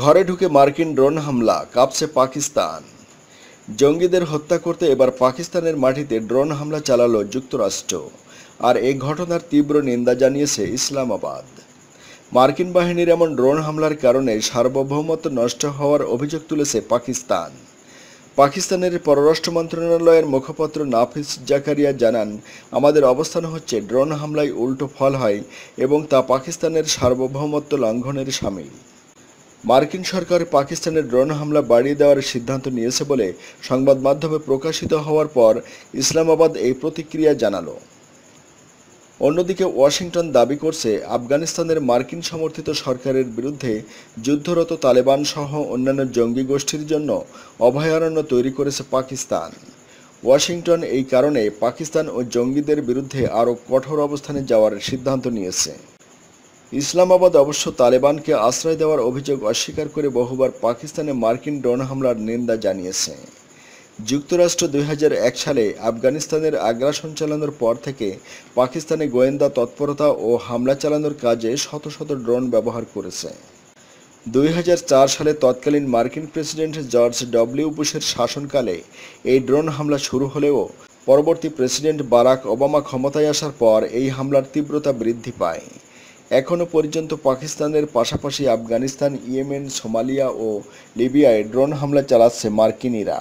ঘরে ঢুকে মার্কিন ড্রোন হামলা, কাঁপছে পাকিস্তান। জঙ্গিদের হত্যা করতে এবার পাকিস্তানের মাটিতে ড্রোন হামলা চালালো যুক্তরাষ্ট্র, আর এই ঘটনার তীব্র নিন্দা জানিয়েছে ইসলামাবাদ। মার্কিন বাহিনীর এমন ড্রোন হামলার কারণে সার্বভৌমত্ব নষ্ট হওয়ার অভিযোগ তুলেছে পাকিস্তান। পাকিস্তানের পররাষ্ট্র মন্ত্রণালয়ের মুখপাত্র নাফিস জাকারিয়া জানান, আমাদের অবস্থান হচ্ছে ড্রোন হামলায় উল্টো ফল হয় এবং তা পাকিস্তানের সার্বভৌমত্ব লঙ্ঘনের সামিল। মার্কিন সরকার পাকিস্তানের ড্রোন হামলা বাড়িয়ে দেওয়ার সিদ্ধান্ত নিয়েছে বলে সংবাদ মাধ্যমে প্রকাশিত হওয়ার পর ইসলামাবাদ এই প্রতিক্রিয়া জানালো। অন্যদিকে ওয়াশিংটন দাবি করছে, আফগানিস্তানের মার্কিন সমর্থিত সরকারের বিরুদ্ধে যুদ্ধরত তালেবান সহ অন্যান্য জঙ্গি গোষ্ঠীর জন্য অভয়ারণ্য তৈরি করেছে পাকিস্তান। ওয়াশিংটন এই কারণে পাকিস্তান ও জঙ্গিদের বিরুদ্ধে আরও কঠোর অবস্থানে যাওয়ার সিদ্ধান্ত নিয়েছে। ইসলামাবাদ অবশ্য তালেবানকে আশ্রয় দেওয়ার অভিযোগ অস্বীকার করে বহুবার পাকিস্তানে মার্কিন ড্রোন হামলার নিন্দা জানিয়েছে। যুক্তরাষ্ট্র দুই হাজার এক সালে আফগানিস্তানের আগ্রাসন চালানোর পর থেকে পাকিস্তানে গোয়েন্দা তৎপরতা ও হামলা চালানোর কাজে শত শত ড্রোন ব্যবহার করেছে। দুই হাজার চার সালে তৎকালীন মার্কিন প্রেসিডেন্ট জর্জ ডব্লিউ বুশের শাসনকালে এই ড্রোন হামলা শুরু হলেও পরবর্তী প্রেসিডেন্ট বারাক ওবামা ক্ষমতায় আসার পর এই হামলার তীব্রতা বৃদ্ধি পায়। এখনও পর্যন্ত পাকিস্তানের পাশাপাশি আফগানিস্তান ইয়েমেন সোমালিয়া ও লিবিয়ায় ড্রোন হামলা চালাচ্ছে মার্কিনিরা।